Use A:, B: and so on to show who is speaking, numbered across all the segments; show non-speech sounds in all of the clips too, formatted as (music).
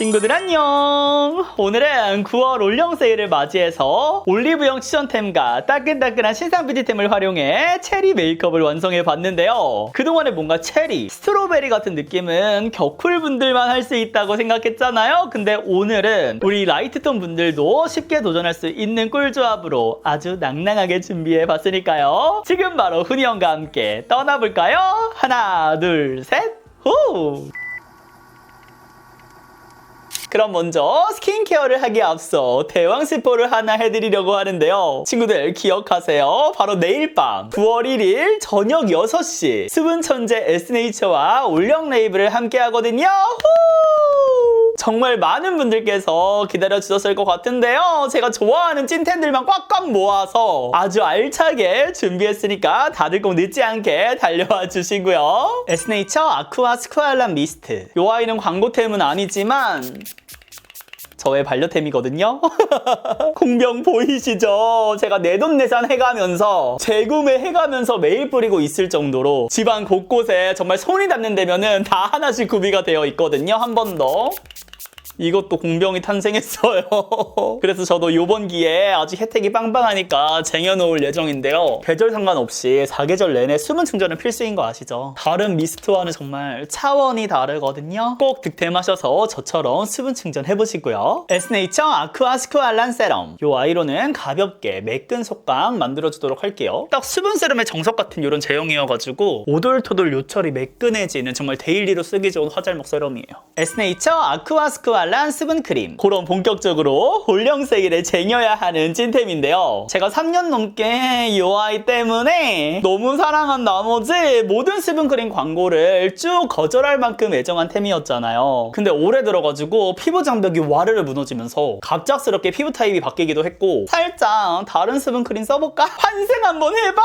A: 친구들 안녕! 오늘은 9월 올영 세일을 맞이해서 올리브영 추천템과 따끈따끈한 신상 뷰티템을 활용해 체리 메이크업을 완성해 봤는데요. 그동안에 뭔가 체리, 스트로베리 같은 느낌은 겨쿨 분들만 할 수 있다고 생각했잖아요. 근데 오늘은 우리 라이트톤 분들도 쉽게 도전할 수 있는 꿀조합으로 아주 낭낭하게 준비해 봤으니까요. 지금 바로 훈이 형과 함께 떠나볼까요? 하나, 둘, 셋, 호! 그럼 먼저 스킨케어를 하기에 앞서 대왕 스포를 하나 해드리려고 하는데요. 친구들 기억하세요. 바로 내일 밤 9월 1일 저녁 6시 수분 천재 에스네이처와 올영 레이블을 함께 하거든요. 후! 정말 많은 분들께서 기다려 주셨을 것 같은데요. 제가 좋아하는 찐텐들만 꽉꽉 모아서 아주 알차게 준비했으니까 다들 꼭 늦지 않게 달려와 주시고요. 에스네이처 아쿠아 스쿠알란 미스트. 이 아이는 광고템은 아니지만 저의 반려템이거든요. (laughs) 공병 보이시죠? 제가 내돈내산 해가면서 재구매 해가면서 매일 뿌리고 있을 정도로 집안 곳곳에 정말 손이 닿는 데면은 다 하나씩 구비가 되어 있거든요. 한 번 더. 이것도 공병이 탄생했어요. (laughs) 그래서 저도 요번 기회에 아주 혜택이 빵빵하니까 쟁여놓을 예정인데요. 계절 상관없이 사계절 내내 수분 충전은 필수인 거 아시죠? 다른 미스트와는 정말 차원이 다르거든요. 꼭 득템하셔서 저처럼 수분 충전 해보시고요. 에스네이처 아쿠아 스쿠알란 세럼. 요 아이로는 가볍게 매끈 속감 만들어주도록 할게요. 딱 수분 세럼의 정석 같은 이런 제형이어가지고 오돌토돌 요철이 매끈해지는 정말 데일리로 쓰기 좋은 화잘목 세럼이에요. 에스네이처 아쿠아 스쿠알란 수분 크림. 그런 본격적으로 올영 세일에 쟁여야 하는 찐템인데요. 제가 3년 넘게 이 아이 때문에 너무 사랑한 나머지 모든 수분 크림 광고를 쭉 거절할 만큼 애정한 템이었잖아요. 근데 올해 들어가지고 피부 장벽이 와르르 무너지면서 갑작스럽게 피부 타입이 바뀌기도 했고 살짝 다른 수분 크림 써볼까? 환생 한번 해봐!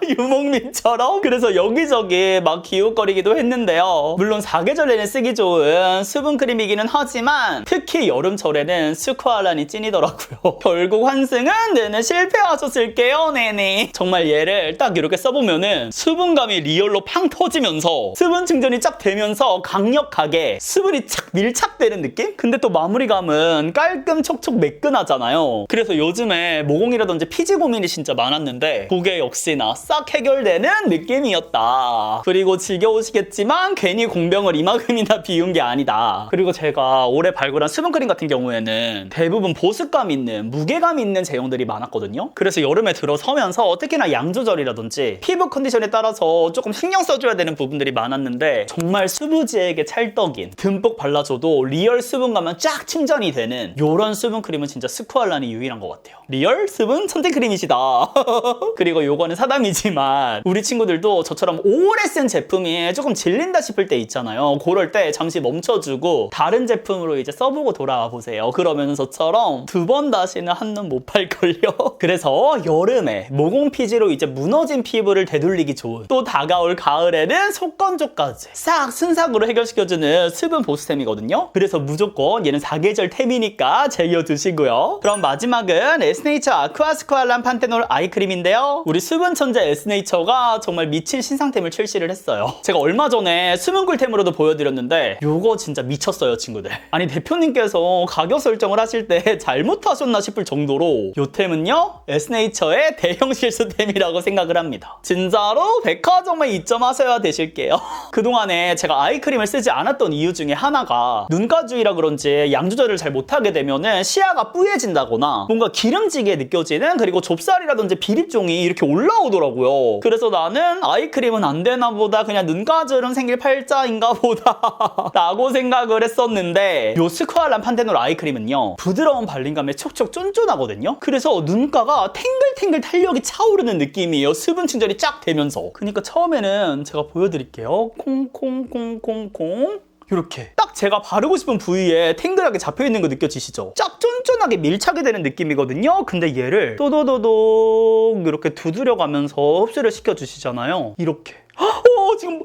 A: (laughs) 유목민처럼 그래서 여기저기 막 기웃거리기도 했는데요. 물론 사계절 내내 쓰기 좋은 수분 크림이기는 하지만 특히 여름철에는 스쿠알란이 찐이더라고요. (laughs) 결국 환승은 내내 실패하셨을게요, 네네. 정말 얘를 딱 이렇게 써보면은 수분감이 리얼로 팡 터지면서 수분 충전이 쫙 되면서 강력하게 수분이 착 밀착되는 느낌? 근데 또 마무리감은 깔끔 촉촉 매끈하잖아요. 그래서 요즘에 모공이라든지 피지 고민이 진짜 많았는데 그게 역시나 싹 해결되는 느낌이었다. 그리고 지겨우시겠지만 괜히 공병을 이만큼이나 비운 게 아니다. 그리고 제가 올해 발굴한 수분크림 같은 경우에는 대부분 보습감 있는 무게감 있는 제형들이 많았거든요. 그래서 여름에 들어서면서 특히나 양 조절이라든지 피부 컨디션에 따라서 조금 신경 써줘야 되는 부분들이 많았는데 정말 수부지에게 찰떡인 듬뿍 발라줘도 리얼 수분감은 쫙 충전이 되는 이런 수분크림은 진짜 스쿠알란이 유일한 것 같아요. 리얼 수분 선택크림이시다. (laughs) 그리고 요거는 사담이지만 우리 친구들도 저처럼 오래 쓴 제품이 조금 질린다 싶을 때 있잖아요. 그럴 때 잠시 멈춰주고 다른 제품으로 이제 써보고 돌아와 보세요. 그러면 저처럼 두 번 다시는 한눈 못 팔걸요. (laughs) 그래서 여름에 모공 피지로 이제 무너진 피부를 되돌리기 좋은 또 다가올 가을에는 속건조까지 싹 순삭으로 해결시켜주는 수분 보습템이거든요. 그래서 무조건 얘는 사계절 템이니까 즐겨두시고요. 그럼 마지막은 에스네이처 아쿠아스쿠알란 판테놀 아이크림인데요. 우리 수분 천재 에스네이처가 정말 미친 신상템을 출시를 했어요. 제가 얼마 전에 수분꿀템으로도 보여드렸는데 요거 진짜 미쳤어요 친구들. 아니 대표님께서 가격 설정을 하실 때 (laughs) 잘못하셨나 싶을 정도로 요 템은요 에스네이처의 대형 실수템이라고 생각을 합니다. 진짜로 백화점에 입점하셔야 되실게요. (laughs) 그동안에 제가 아이크림을 쓰지 않았던 이유 중에 하나가 눈가주의라 그런지 양 조절을 잘 못하게 되면은 시야가 뿌얘진다거나 뭔가 기름지게 느껴지는 그리고 좁쌀이라든지 비립종이 이렇게 올라오더라고요. 그래서 나는 아이크림은 안 되나 보다 그냥 눈가주름 생길 팔자인가 보다 (laughs) 라고 생각을 했었는데 요 스쿠알란 판테놀 아이크림은요 부드러운 발림감에 촉촉 쫀쫀하거든요. 그래서 눈가가 탱글탱글 탄력이 차오르는 느낌이에요. 수분 충전이 쫙 되면서. 그러니까 처음에는 제가 보여드릴게요. 콩콩콩콩콩 이렇게 딱 제가 바르고 싶은 부위에 탱글하게 잡혀있는 거 느껴지시죠? 쫙 쫀쫀하게 밀착이 되는 느낌이거든요 근데 얘를 또도도독 이렇게 두드려가면서 흡수를 시켜주시잖아요 이렇게 어 지금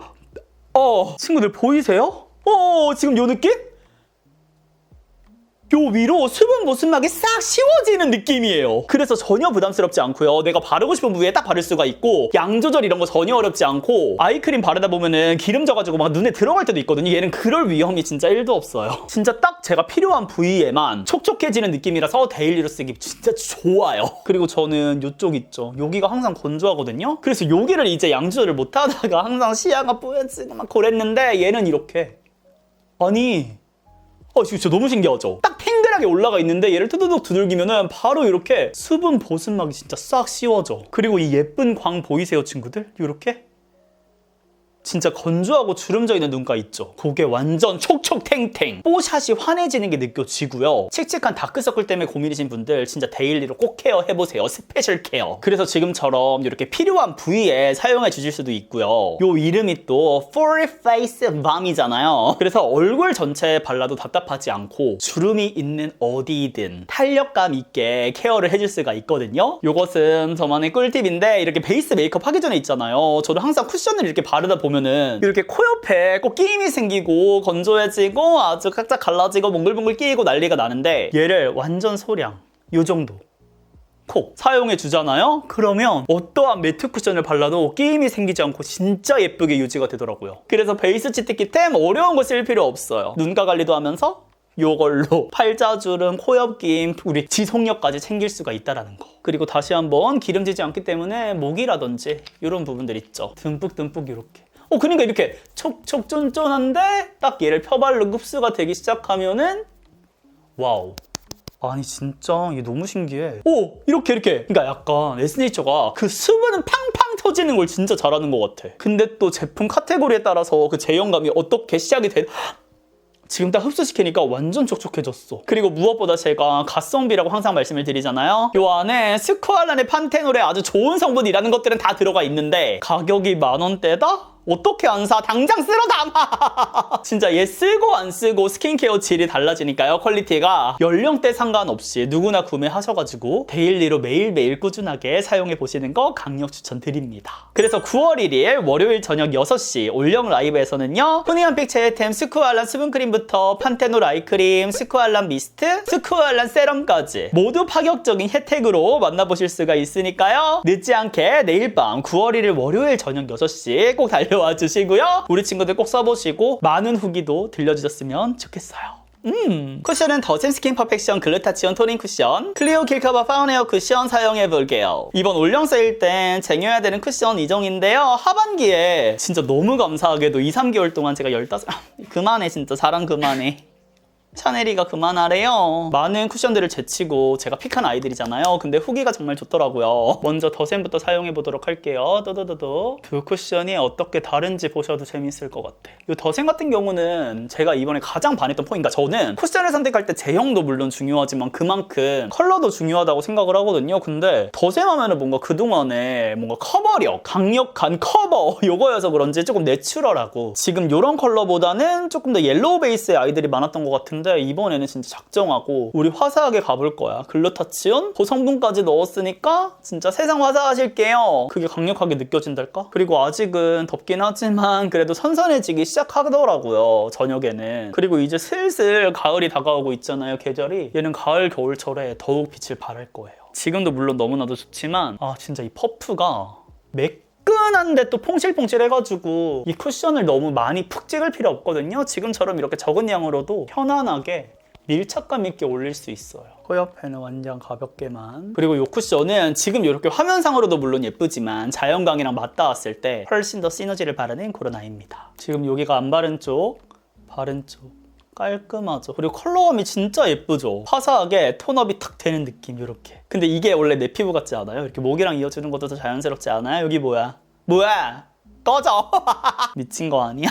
A: 어 친구들 보이세요? 어 지금 요 느낌? 요 위로 수분 보습막이 싹 씌워지는 느낌이에요. 그래서 전혀 부담스럽지 않고요. 내가 바르고 싶은 부위에 딱 바를 수가 있고 양 조절 이런 거 전혀 어렵지 않고 아이크림 바르다 보면은 기름 져가지고 막 눈에 들어갈 때도 있거든요. 얘는 그럴 위험이 진짜 1도 없어요. (laughs) 진짜 딱 제가 필요한 부위에만 촉촉해지는 느낌이라서 데일리로 쓰기 진짜 좋아요. 그리고 저는 요쪽 있죠. 여기가 항상 건조하거든요. 그래서 여기를 이제 양 조절을 못 하다가 항상 시야가 뿌옇지고 막 그랬는데 얘는 이렇게 아니 어, 진짜 너무 신기하죠? 딱 탱글하게 올라가 있는데 얘를 투두둑 두들기면은 바로 이렇게 수분 보습막이 진짜 싹 씌워져. 그리고 이 예쁜 광 보이세요, 친구들? 이렇게? 진짜 건조하고 주름져 있는 눈가 있죠? 그게 완전 촉촉탱탱. 뽀샷이 환해지는 게 느껴지고요. 칙칙한 다크서클 때문에 고민이신 분들 진짜 데일리로 꼭 케어해보세요. 스페셜 케어. 그래서 지금처럼 이렇게 필요한 부위에 사용해 주실 수도 있고요. 요 이름이 또 Full Face Balm이잖아요. 그래서 얼굴 전체에 발라도 답답하지 않고 주름이 있는 어디든 탄력감 있게 케어를 해줄 수가 있거든요. 요것은 저만의 꿀팁인데 이렇게 베이스 메이크업 하기 전에 있잖아요. 저도 항상 쿠션을 이렇게 바르다 보면 은 이렇게 코 옆에 꼭 끼임이 생기고 건조해지고 아주 각자 갈라지고 몽글몽글 끼이고 난리가 나는데 얘를 완전 소량 요 정도 콕 사용해 주잖아요? 그러면 어떠한 매트 쿠션을 발라도 끼임이 생기지 않고 진짜 예쁘게 유지가 되더라고요. 그래서 베이스 치트키템 어려운 거 쓸 필요 없어요. 눈가 관리도 하면서 요걸로 팔자주름, 코옆 끼임, 우리 지속력까지 챙길 수가 있다라는 거. 그리고 다시 한번 기름지지 않기 때문에 목이라든지 이런 부분들 있죠. 듬뿍듬뿍 이렇게. 어, 그러니까 이렇게 촉촉 쫀쫀한데 딱 얘를 펴바르고 흡수가 되기 시작하면은 와우. 아니 진짜 이게 너무 신기해. 오 이렇게 이렇게. 그러니까 약간 에스네이처가 그 수분은 팡팡 터지는 걸 진짜 잘하는 것 같아. 근데 또 제품 카테고리에 따라서 그 제형감이 어떻게 시작이 돼? 지금 딱 흡수시키니까 완전 촉촉해졌어. 그리고 무엇보다 제가 가성비라고 항상 말씀을 드리잖아요. 요 안에 스쿠알란의 판테놀의 아주 좋은 성분이라는 것들은 다 들어가 있는데 가격이 만 원대다? 어떻게 안 사? 당장 쓸어 담아! (laughs) 진짜 얘 쓰고 안 쓰고 스킨케어 질이 달라지니까요, 퀄리티가. 연령대 상관없이 누구나 구매하셔가지고 데일리로 매일매일 꾸준하게 사용해 보시는 거 강력 추천드립니다. 그래서 9월 1일 월요일 저녁 6시 올영 라이브에서는요, 훈이언픽 제템 스쿠알란 수분크림부터 판테놀 아이크림, 스쿠알란 미스트, 스쿠알란 세럼까지 모두 파격적인 혜택으로 만나보실 수가 있으니까요. 늦지 않게 내일 밤 9월 1일 월요일 저녁 6시 꼭 달려 (laughs) 와 주시고요. 우리 친구들 꼭 써보시고 많은 후기도 들려주셨으면 좋겠어요. 음, 쿠션은 더샘 스킨 퍼펙션 글루타치온 토닝 쿠션, 클리오 킬커버 파운에어 쿠션 사용해 볼게요. 이번 올영 세일 땐 쟁여야 되는 쿠션 이종인데요. 하반기에 진짜 너무 감사하게도 2, 3개월 동안 제가 15, 그만해 진짜 자랑 그만해. 샤넬이가 그만하래요. 많은 쿠션들을 제치고 제가 픽한 아이들이잖아요. 근데 후기가 정말 좋더라고요. 먼저 더샘부터 사용해 보도록 할게요. 또도도도. 두 쿠션이 어떻게 다른지 보셔도 재밌을 것 같아. 이 더샘 같은 경우는 제가 이번에 가장 반했던 포인트가 저는 쿠션을 선택할 때 제형도 물론 중요하지만 그만큼 컬러도 중요하다고 생각을 하거든요. 근데 더샘 하면은 뭔가 그동안에 뭔가 커버력, 강력한 커버 (laughs) 요거여서 그런지 조금 내추럴하고 지금 이런 컬러보다는 조금 더 옐로우 베이스의 아이들이 많았던 것 같은데 이번에는 진짜 작정하고 우리 화사하게 가볼 거야. 글루타치온 고성분까지 넣었으니까 진짜 세상 화사하실게요. 그게 강력하게 느껴진달까? 그리고 아직은 덥긴 하지만 그래도 선선해지기 시작하더라고요. 저녁에는. 그리고 이제 슬슬 가을이 다가오고 있잖아요. 계절이. 얘는 가을 겨울철에 더욱 빛을 발할 거예요. 지금도 물론 너무나도 좋지만 아 진짜 이 퍼프가 매끈한데 또 퐁실퐁실 해가지고 이 쿠션을 너무 많이 푹 찍을 필요 없거든요. 지금처럼 이렇게 적은 양으로도 편안하게 밀착감 있게 올릴 수 있어요. 코 옆에는 완전 가볍게만. 그리고 이 쿠션은 지금 이렇게 화면상으로도 물론 예쁘지만 자연광이랑 맞닿았을 때 훨씬 더 시너지를 바르는 그런 아이입니다. 지금 여기가 안 바른 쪽, 바른 쪽. 깔끔하죠. 그리고 컬러감이 진짜 예쁘죠. 화사하게 톤업이 탁 되는 느낌 이렇게. 근데 이게 원래 내 피부 같지 않아요? 이렇게 목이랑 이어주는 것도 더 자연스럽지 않아요? 여기 뭐야? 뭐야? 꺼져! (laughs) 미친 거 아니야?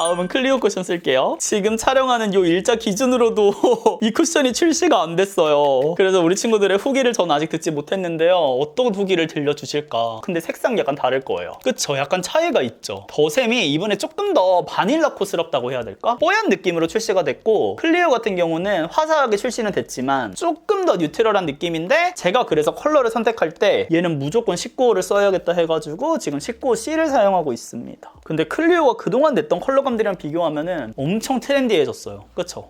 A: 다음은 클리오 쿠션 쓸게요. 지금 촬영하는 요 일자 기준으로도 (laughs) 이 쿠션이 출시가 안 됐어요. 그래서 우리 친구들의 후기를 전 아직 듣지 못했는데요. 어떤 후기를 들려주실까? 근데 색상 약간 다를 거예요. 그쵸? 약간 차이가 있죠. 더샘이 이번에 조금 더 바닐라 코스럽다고 해야 될까? 뽀얀 느낌으로 출시가 됐고 클리오 같은 경우는 화사하게 출시는 됐지만 조금 더 뉴트럴한 느낌인데 제가 그래서 컬러를 선택할 때 얘는 무조건 19호를 써야겠다 해가지고 지금 19호C를 사용하고 있습니다. 근데 클리오가 그동안 냈던 컬러감 들이랑 비교하면은 엄청 트렌디해졌어요. 그쵸?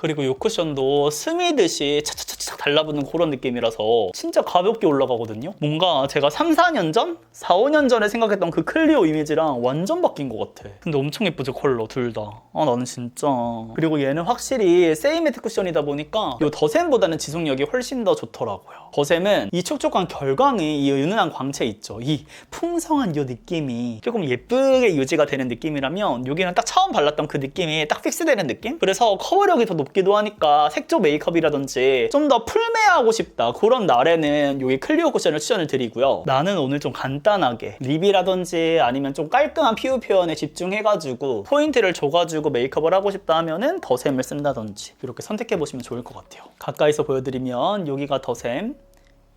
A: 그리고 이 쿠션도 스미듯이 차차차차 달라붙는 그런 느낌이라서 진짜 가볍게 올라가거든요. 뭔가 제가 3, 4년 전? 4, 5년 전에 생각했던 그 클리오 이미지랑 완전 바뀐 것 같아. 근데 엄청 예쁘죠, 컬러 둘 다. 아, 나는 진짜. 그리고 얘는 확실히 세이매트 쿠션이다 보니까 이 더샘보다는 지속력이 훨씬 더 좋더라고요. 더샘은 이 촉촉한 결광이 이 은은한 광채 있죠. 이 풍성한 이 느낌이 조금 예쁘게 유지가 되는 느낌이라면 여기는 딱 처음 발랐던 그 느낌이 딱 픽스되는 느낌? 그래서 커버력이 더 높 기도 하니까 색조 메이크업이라든지 좀 더 풀메하고 싶다 그런 날에는 여기 클리오 쿠션을 추천을 드리고요. 나는 오늘 좀 간단하게 립이라든지 아니면 좀 깔끔한 피부 표현에 집중해가지고 포인트를 줘가지고 메이크업을 하고 싶다 하면은 더샘을 쓴다든지 이렇게 선택해 보시면 좋을 것 같아요. 가까이서 보여드리면 여기가 더샘,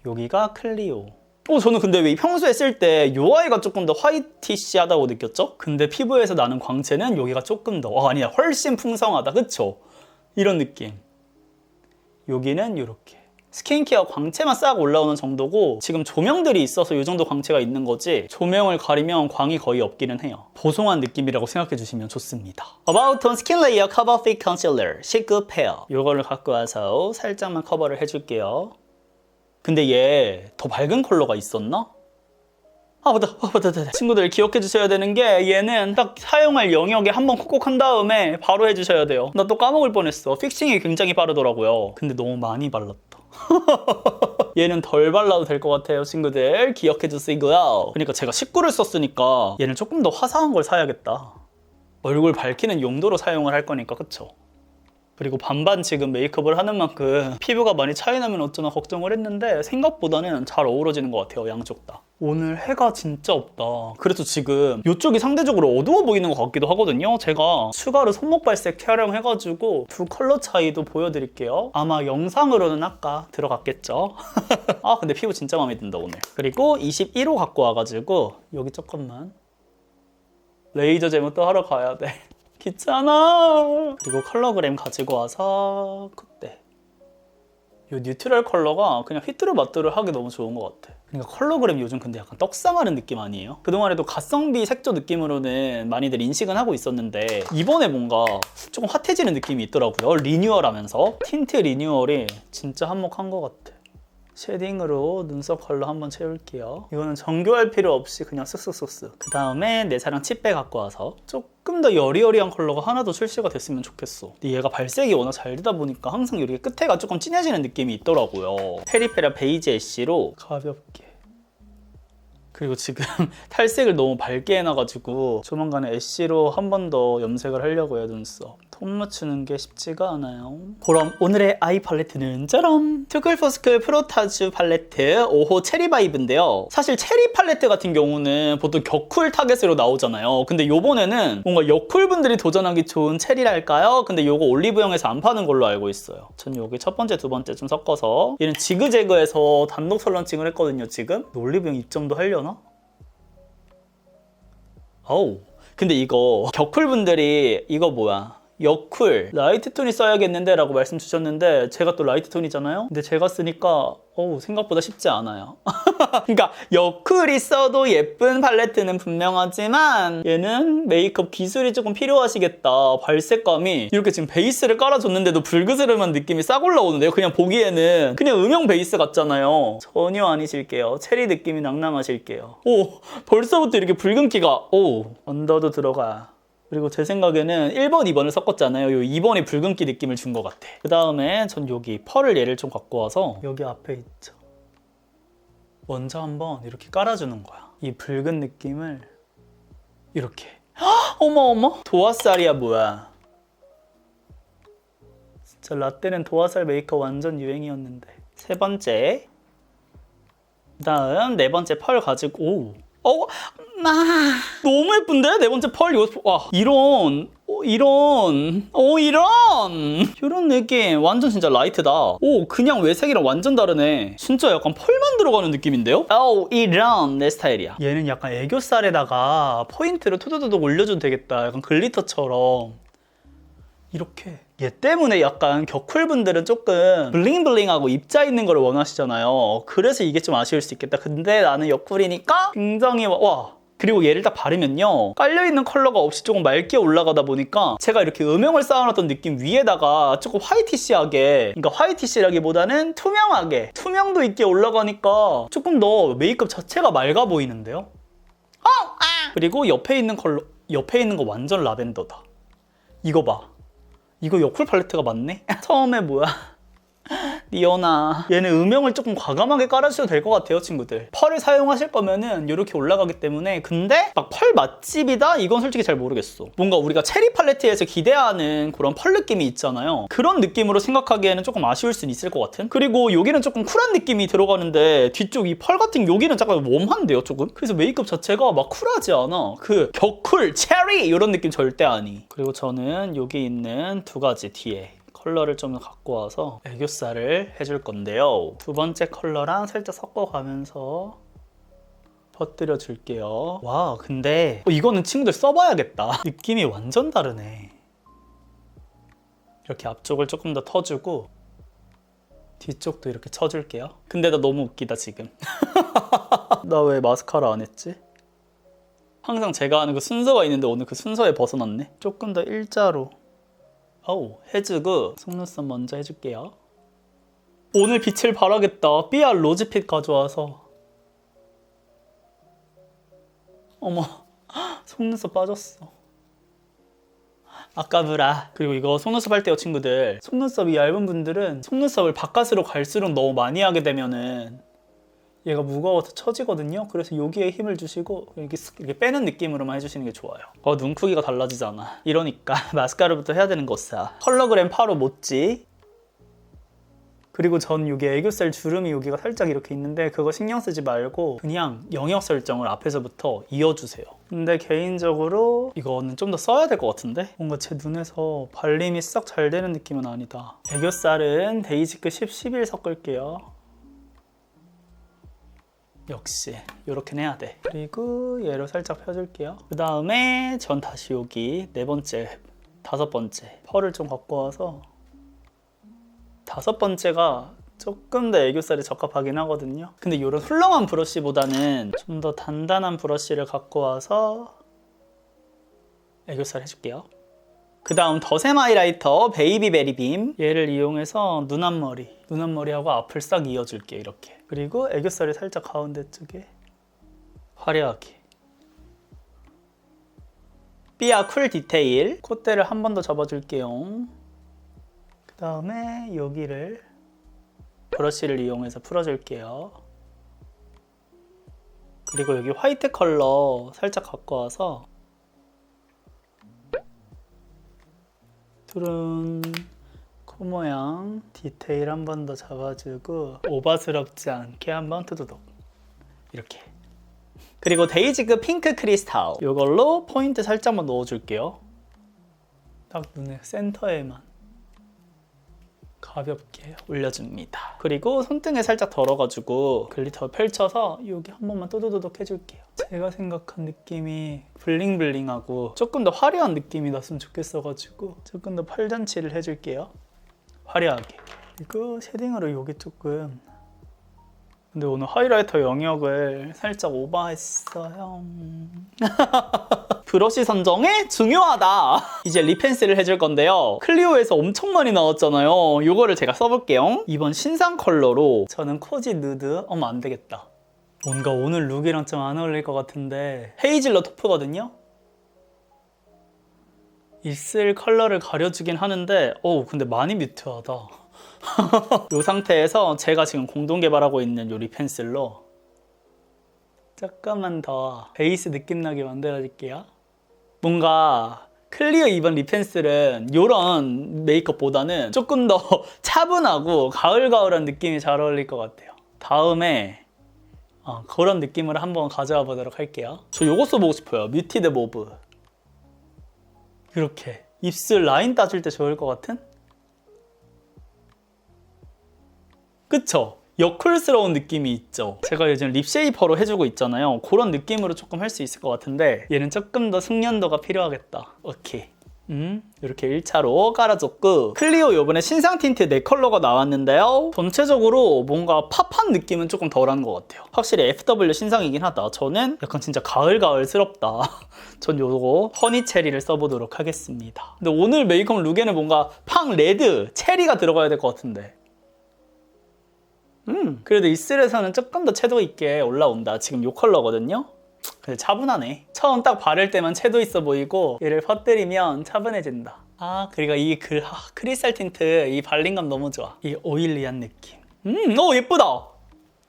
A: 여기가 클리오. 어, 저는 근데 왜 평소에 쓸 때 요 아이가 조금 더 화이티시하다고 느꼈죠? 근데 피부에서 나는 광채는 여기가 조금 더, 어, 아니야, 훨씬 풍성하다. 그쵸? 이런 느낌. 여기는 이렇게. 스킨케어 광채만 싹 올라오는 정도고 지금 조명들이 있어서 이 정도 광채가 있는 거지 조명을 가리면 광이 거의 없기는 해요 보송한 느낌이라고 생각해 주시면 좋습니다 Tone 스킨 레이어 커버 픽 컨실러 19 페어 이거를 갖고 와서 살짝만 커버를 해줄게요 근데 얘 더 밝은 컬러가 있었나? 아 맞다. 아 맞다 맞다 친구들 기억해 주셔야 되는 게 얘는 딱 사용할 영역에 한번 콕콕 한 다음에 바로 해주셔야 돼요. 나 또 까먹을 뻔했어. 픽싱이 굉장히 빠르더라고요. 근데 너무 많이 발랐다. (laughs) 얘는 덜 발라도 될 것 같아요 친구들. 기억해 주시고요. 그러니까 제가 19를 썼으니까 얘는 조금 더 화사한 걸 사야겠다. 얼굴 밝히는 용도로 사용을 할 거니까 그쵸? 그리고 반반 지금 메이크업을 하는 만큼 피부가 많이 차이 나면 어쩌나 걱정을 했는데 생각보다는 잘 어우러지는 것 같아요 양쪽 다 오늘 해가 진짜 없다. 그래서 지금 이쪽이 상대적으로 어두워 보이는 것 같기도 하거든요. 제가 추가로 손목 발색 촬영 해가지고 두 컬러 차이도 보여드릴게요. 아마 영상으로는 아까 들어갔겠죠? (laughs) 아 근데 피부 진짜 마음에 든다 오늘. 그리고 21호 갖고 와가지고 여기 조금만 레이저 제모 또 하러 가야 돼. (laughs) 귀찮아. 그리고 컬러그램 가지고 와서 그때 이 뉴트럴 컬러가 그냥 휘뚜루마뚜루 하기 너무 좋은 것 같아. 그러니까 컬러그램 요즘 근데 약간 떡상하는 느낌 아니에요? 그동안에도 가성비 색조 느낌으로는 많이들 인식은 하고 있었는데 이번에 뭔가 조금 핫해지는 느낌이 있더라고요. 리뉴얼하면서 틴트 리뉴얼이 진짜 한몫한 것 같아. 쉐딩으로 눈썹 컬러 한번 채울게요. 이거는 정교할 필요 없이 그냥 쓱쓱쓱쓱. 그 다음에 내 사랑 칩백 갖고 와서 조금 더 여리여리한 컬러가 하나 더 출시가 됐으면 좋겠어. 근데 얘가 발색이 워낙 잘 되다 보니까 항상 이렇게 끝에가 조금 진해지는 느낌이 있더라고요. 페리페라 베이지 애쉬로 가볍게. 그리고 지금 (laughs) 탈색을 너무 밝게 해놔가지고 조만간에 애쉬로 한 번 더 염색을 하려고 해요 눈썹 톤 맞추는 게 쉽지가 않아요. 그럼 오늘의 아이 팔레트는 짜란 투클포스클 프로타주 팔레트 5호 체리 바이브인데요. 사실 체리 팔레트 같은 경우는 보통 격쿨 타겟으로 나오잖아요. 근데 요번에는 뭔가 여쿨 분들이 도전하기 좋은 체리랄까요? 근데 요거 올리브영에서 안 파는 걸로 알고 있어요. 전 여기 첫 번째 두 번째 좀 섞어서. 얘는 지그재그에서 단독 설런칭을 했거든요 지금. 올리브영 입점도 하려나? 어우. 근데 이거 격쿨 분들이 이거 뭐야 여쿨 라이트 톤이 써야겠는데 라고 말씀 주셨는데 제가 또 라이트 톤이잖아요? 근데 제가 쓰니까 어우 생각보다 쉽지 않아요. (laughs) 그러니까 여쿨이 써도 예쁜 팔레트는 분명하지만 얘는 메이크업 기술이 조금 필요하시겠다. 발색감이 이렇게 지금 베이스를 깔아줬는데도 불그스름한 느낌이 싹 올라오는데요? 그냥 보기에는 그냥 음영 베이스 같잖아요. 전혀 아니실게요. 체리 느낌이 낭낭하실게요. 오 벌써부터 이렇게 붉은기가 오 언더도 들어가 그리고 제 생각에는 1번, 2번을 섞었잖아요. 요 2번이 붉은기 느낌을 준 것 같아. 그 다음에 전 여기 펄을 얘를 좀 갖고 와서 여기 앞에 있죠. 먼저 한번 이렇게 깔아주는 거야. 이 붉은 느낌을 이렇게. 헉, (gasps) 어머 어머 도화살이야 뭐야. 진짜 라떼는 도화살 메이크업 완전 유행이었는데. 세 번째. 그 다음 네 번째 펄 가지고 오. 어, 아, 너무 예쁜데? 네 번째 펄 이거 와 이런 어, 이런 오 이런. 이런 느낌. 완전 진짜 라이트다. 오 그냥 외색이랑 완전 다르네. 진짜 약간 펄만 들어가는 느낌인데요? 오 이런 내 스타일이야. 얘는 약간 애교살에다가 포인트를 투두두둑 올려줘도 되겠다. 약간 글리터처럼. 이렇게. 얘 때문에 약간 격쿨분들은 조금 블링블링하고 입자 있는 걸 원하시잖아요. 그래서 이게 좀 아쉬울 수 있겠다. 근데 나는 여쿨이니까 굉장히 와 그리고 얘를 딱 바르면요. 깔려있는 컬러가 없이 조금 맑게 올라가다 보니까 제가 이렇게 음영을 쌓아놨던 느낌 위에다가 조금 화이티시하게 그러니까 화이티시라기보다는 투명하게 투명도 있게 올라가니까 조금 더 메이크업 자체가 맑아 보이는데요. 그리고 옆에 있는 컬러 옆에 있는 거 완전 라벤더다. 이거 봐. 이거 여쿨 팔레트가 맞네? (laughs) 처음에 뭐야? (laughs) 리오나. 얘는 음영을 조금 과감하게 깔아주셔도 될 것 같아요 친구들. 펄을 사용하실 거면은 이렇게 올라가기 때문에 근데 막 펄 맛집이다? 이건 솔직히 잘 모르겠어. 뭔가 우리가 체리 팔레트에서 기대하는 그런 펄 느낌이 있잖아요. 그런 느낌으로 생각하기에는 조금 아쉬울 수는 있을 것 같은? 그리고 여기는 조금 쿨한 느낌이 들어가는데 뒤쪽 이 펄 같은 여기는 약간 웜한데요 조금? 그래서 메이크업 자체가 막 쿨하지 않아. 그 격쿨 체리! 이런 느낌 절대 아니. 그리고 저는 여기 있는 두 가지 뒤에 컬러를 좀 갖고 와서 애교살을 해줄 건데요. 두 번째 컬러랑 살짝 섞어가면서 퍼뜨려 줄게요. 와, 근데 어, 이거는 친구들 써봐야겠다. (laughs) 느낌이 완전 다르네. 이렇게 앞쪽을 조금 더 터주고 뒤쪽도 이렇게 쳐줄게요. 근데 나 너무 웃기다 지금. (laughs) 나 왜 마스카라 안 했지? 항상 제가 하는 그 순서가 있는데 오늘 그 순서에 벗어났네. 조금 더 일자로 어우 해주고 속눈썹 먼저 해줄게요. 오늘 빛을 발하겠다. 삐아 로즈핏 가져와서. 어머 (laughs) 속눈썹 빠졌어. 아까브라. 그리고 이거 속눈썹 할 때요 친구들. 속눈썹이 얇은 분들은 속눈썹을 바깥으로 갈수록 너무 많이 하게 되면은 얘가 무거워서 처지거든요. 그래서 여기에 힘을 주시고 이렇게, 쓱 이렇게 빼는 느낌으로만 해주시는 게 좋아요. 어, 눈 크기가 달라지잖아. 이러니까 (laughs) 마스카라부터 해야 되는 거사. 컬러그램 8호 모찌. 그리고 전 여기 애교살 주름이 여기가 살짝 이렇게 있는데 그거 신경 쓰지 말고 그냥 영역 설정을 앞에서부터 이어주세요. 근데 개인적으로 이거는 좀 더 써야 될 것 같은데? 뭔가 제 눈에서 발림이 싹 잘 되는 느낌은 아니다. 애교살은 데이지크 10, 11 섞을게요. 역시 이렇게 해야 돼. 그리고 얘를 살짝 펴줄게요. 그 다음에 전 다시 여기 네 번째 다섯 번째. 펄을 좀 갖고 와서 다섯 번째가 조금 더 애교살이 적합하긴 하거든요. 근데 이런 훌렁한 브러쉬보다는 좀 더 단단한 브러쉬를 갖고 와서 애교살 해줄게요 그 다음 더샘 하이라이터 베이비 베리빔. 얘를 이용해서 눈 앞머리 눈 앞머리하고 앞을 싹 이어줄게 이렇게. 그리고 애교살이 살짝 가운데 쪽에 화려하게. 삐아 쿨 디테일. 콧대를 한 번 더 접어줄게요. 그 다음에 여기를 브러쉬를 이용해서 풀어줄게요. 그리고 여기 화이트 컬러 살짝 갖고 와서 뚜른 코 모양 디테일 한 번 더 잡아주고 오바스럽지 않게 한번 투두둑. 이렇게. 그리고 데이지크 핑크 크리스탈. 이걸로 포인트 살짝만 넣어줄게요. 딱 눈에 센터에만 가볍게 올려줍니다. 그리고 손등에 살짝 덜어가지고 글리터 펼쳐서 여기 한 번만 또도도독 해줄게요. 제가 생각한 느낌이 블링블링하고 조금 더 화려한 느낌이 났으면 좋겠어가지고 조금 더 팔잔치를 해줄게요. 화려하게. 그리고 쉐딩으로 여기 조금 근데 오늘 하이라이터 영역을 살짝 오버했어요. (laughs) 브러쉬 선정에 중요하다. 이제 립 펜슬을 해줄 건데요. 클리오에서 엄청 많이 나왔잖아요. 이거를 제가 써볼게요. 이번 신상 컬러로 저는 코지 누드. 어머 안 되겠다. 뭔가 오늘 룩이랑 좀 안 어울릴 것 같은데 헤이즐러 토프거든요. 입술 컬러를 가려주긴 하는데 어 근데 많이 뮤트하다. (laughs) 이 상태에서 제가 지금 공동 개발하고 있는 요 립펜슬로 조금만 더 베이스 느낌 나게 만들어 줄게요. 뭔가 클리어 이번 립펜슬은 이런 메이크업보다는 조금 더 (laughs) 차분하고 가을가을한 느낌이 잘 어울릴 것 같아요. 다음에 어, 그런 느낌으로 한번 가져와 보도록 할게요. 저 요거 써보고 싶어요. 뮤티드 모브. 이렇게 입술 라인 따줄 때 좋을 것 같은? 그쵸? 여쿨스러운 느낌이 있죠. 제가 요즘 립 쉐이퍼로 해주고 있잖아요. 그런 느낌으로 조금 할 수 있을 것 같은데 얘는 조금 더 숙련도가 필요하겠다. 오케이. 음, 이렇게 1차로 깔아줬고 클리오 요번에 신상 틴트 4컬러가 나왔는데요 전체적으로 뭔가 팝한 느낌은 조금 덜한 것 같아요 확실히 FW 신상이긴 하다 저는 약간 진짜 가을가을스럽다 (laughs) 전 요거 허니체리를 써보도록 하겠습니다 근데 오늘 메이크업 룩에는 뭔가 팡 레드, 체리가 들어가야 될 것 같은데 음, 그래도 이슬에서는 조금 더 채도 있게 올라온다 지금 요 컬러거든요 근데 차분하네. 처음 딱 바를 때만 채도 있어 보이고 얘를 퍼뜨리면 차분해진다. 아 그리고 이 그, 아, 크리스탈 틴트 이 발림감 너무 좋아. 이 오일리한 느낌. 음, 오 예쁘다.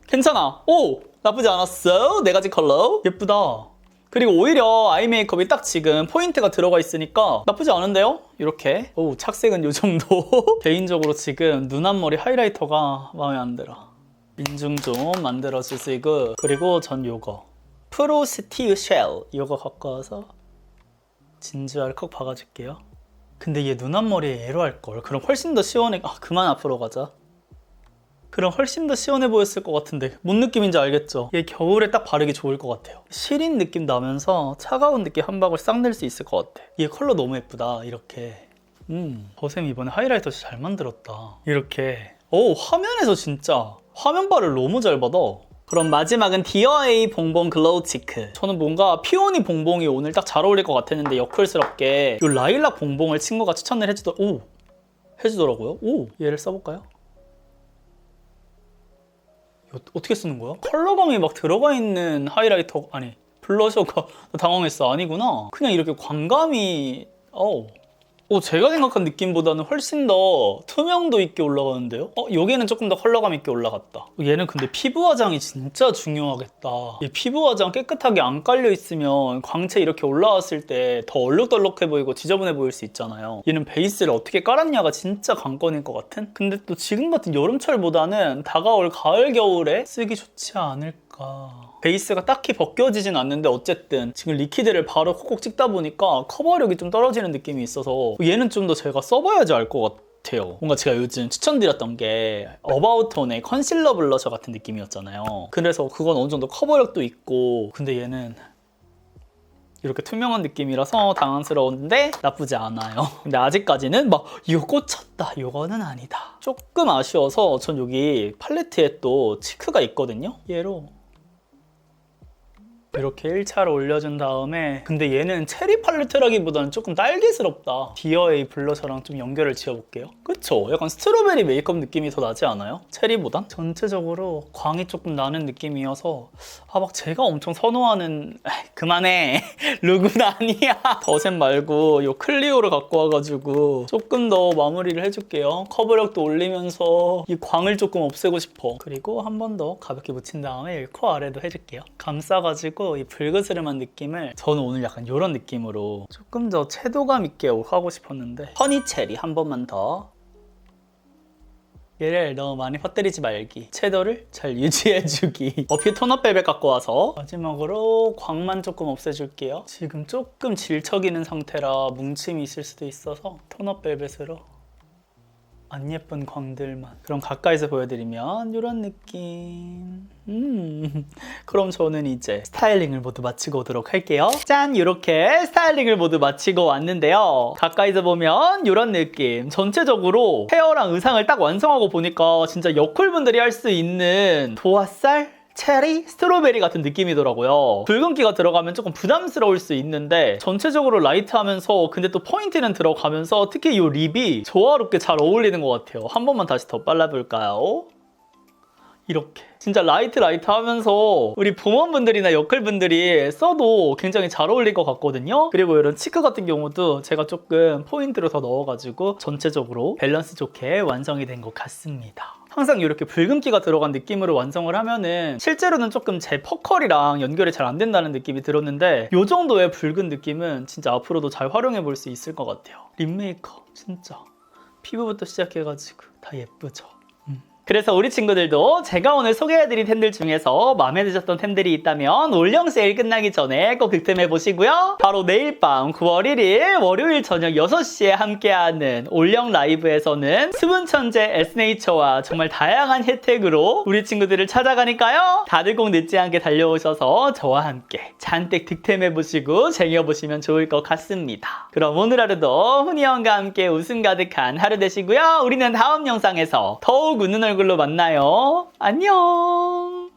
A: 괜찮아. 오 나쁘지 않았어. 네 가지 컬러 예쁘다. 그리고 오히려 아이 메이크업이 딱 지금 포인트가 들어가 있으니까 나쁘지 않은데요? 이렇게. 오 착색은 요 정도. (laughs) 개인적으로 지금 눈 앞머리 하이라이터가 마음에 안 들어. 인중 좀 만들어주시고 그리고 전 요거 프로스티우 쉘 이거 갖고 와서 진주알 콕 박아줄게요 근데 얘 눈 앞머리에 얘로 할걸 그럼 훨씬 더 시원해 아 그만 앞으로 가자 그럼 훨씬 더 시원해 보였을 것 같은데 뭔 느낌인지 알겠죠? 얘 겨울에 딱 바르기 좋을 것 같아요. 시린 느낌 나면서 차가운 느낌 한 방울 싹 낼 수 있을 것 같아. 얘 컬러 너무 예쁘다 이렇게. 음 버샘 이번에 하이라이터 잘 만들었다. 이렇게. 오 화면에서 진짜. 화면발을 너무 잘 받아. 그럼 마지막은 디어에이 봉봉 글로우 치크. 저는 뭔가 피오니 봉봉이 오늘 딱 잘 어울릴 것 같았는데 여클스럽게 이 라일락 봉봉을 친구가 추천을 해주더 오 해주더라고요. 오 얘를 써볼까요? 이거 어떻게 쓰는 거야? 컬러감이 막 들어가 있는 하이라이터 아니 블러셔가 (laughs) 당황했어. 아니구나. 그냥 이렇게 광감이 어우 어, 제가 생각한 느낌보다는 훨씬 더 투명도 있게 올라가는데요? 어, 여기는 조금 더 컬러감 있게 올라갔다. 얘는 근데 피부 화장이 진짜 중요하겠다. 이 피부 화장 깨끗하게 안 깔려 있으면 광채 이렇게 올라왔을 때 더 얼룩덜룩해 보이고 지저분해 보일 수 있잖아요. 얘는 베이스를 어떻게 깔았냐가 진짜 관건일 것 같은? 근데 또 지금 같은 여름철보다는 다가올 가을, 겨울에 쓰기 좋지 않을까. 베이스가 딱히 벗겨지진 않는데 어쨌든 지금 리퀴드를 바로 콕콕 찍다 보니까 커버력이 좀 떨어지는 느낌이 있어서 얘는 좀 더 제가 써봐야지 알것 같아요. 뭔가 제가 요즘 추천드렸던 게 어바웃톤의 컨실러 블러셔 같은 느낌이었잖아요. 그래서 그건 어느 정도 커버력도 있고 근데 얘는 이렇게 투명한 느낌이라서 당황스러운데 나쁘지 않아요. (laughs) 근데 아직까지는 막 이거 꽂혔다 이거는 아니다. 조금 아쉬워서 전 여기 팔레트에 또 치크가 있거든요. 얘로 이렇게 1차로 올려준 다음에 근데 얘는 체리 팔레트라기보다는 조금 딸기스럽다. 디어에이 블러셔랑 좀 연결을 지어볼게요. 그쵸? 약간 스트로베리 메이크업 느낌이 더 나지 않아요? 체리보단? 전체적으로 광이 조금 나는 느낌이어서 아 막 제가 엄청 선호하는 에이, 그만해. (laughs) 룩은 아니야. 더샘 말고 요 클리오를 갖고 와가지고 조금 더 마무리를 해줄게요. 커버력도 올리면서 이 광을 조금 없애고 싶어. 그리고 한 번 더 가볍게 묻힌 다음에 코 아래도 해줄게요. 감싸가지고 이 붉으스름한 느낌을 저는 오늘 약간 이런 느낌으로 조금 더 채도감 있게 하고 싶었는데 허니체리 한 번만 더. 얘를 너무 많이 퍼뜨리지 말기. 채도를 잘 유지해주기. (laughs) 어피 톤업 벨벳 갖고 와서 마지막으로 광만 조금 없애줄게요. 지금 조금 질척이는 상태라 뭉침이 있을 수도 있어서 톤업 벨벳으로 안 예쁜 광들만 그럼 가까이서 보여드리면 이런 느낌. 음. (laughs) 그럼 저는 이제 스타일링을 모두 마치고 오도록 할게요. 짠! 이렇게 스타일링을 모두 마치고 왔는데요. 가까이서 보면 이런 느낌. 전체적으로 헤어랑 의상을 딱 완성하고 보니까 진짜 여쿨분들이 할 수 있는 도화살 체리, 스트로베리 같은 느낌이더라고요. 붉은기가 들어가면 조금 부담스러울 수 있는데 전체적으로 라이트하면서 근데 또 포인트는 들어가면서 특히 이 립이 조화롭게 잘 어울리는 것 같아요. 한 번만 다시 더 발라볼까요? 이렇게. 진짜 라이트 라이트 하면서 우리 봄원분들이나 여클분들이 써도 굉장히 잘 어울릴 것 같거든요. 그리고 이런 치크 같은 경우도 제가 조금 포인트를 더 넣어가지고 전체적으로 밸런스 좋게 완성이 된 것 같습니다. 항상 이렇게 붉은기가 들어간 느낌으로 완성을 하면은 실제로는 조금 제 퍼컬이랑 연결이 잘 안 된다는 느낌이 들었는데 이 정도의 붉은 느낌은 진짜 앞으로도 잘 활용해 볼 수 있을 것 같아요. 립 메이크업 진짜. 피부부터 시작해가지고 다 예쁘죠? 음. 그래서 우리 친구들도 제가 오늘 소개해드린 템들 중에서 마음에 드셨던 템들이 있다면 올영 세일 끝나기 전에 꼭 득템해 보시고요. 바로 내일 밤 9월 1일 월요일 저녁 6시에 함께하는 올영 라이브에서는 수분 천재 에스네이처와 정말 다양한 혜택으로 우리 친구들을 찾아가니까요. 다들 꼭 늦지 않게 달려오셔서 저와 함께 잔뜩 득템해 보시고 쟁여 보시면 좋을 것 같습니다. 그럼 오늘 하루도 훈이 형과 함께 웃음 가득한 하루 되시고요. 우리는 다음 영상에서 더욱 웃는 얼굴로 만나요. 안녕.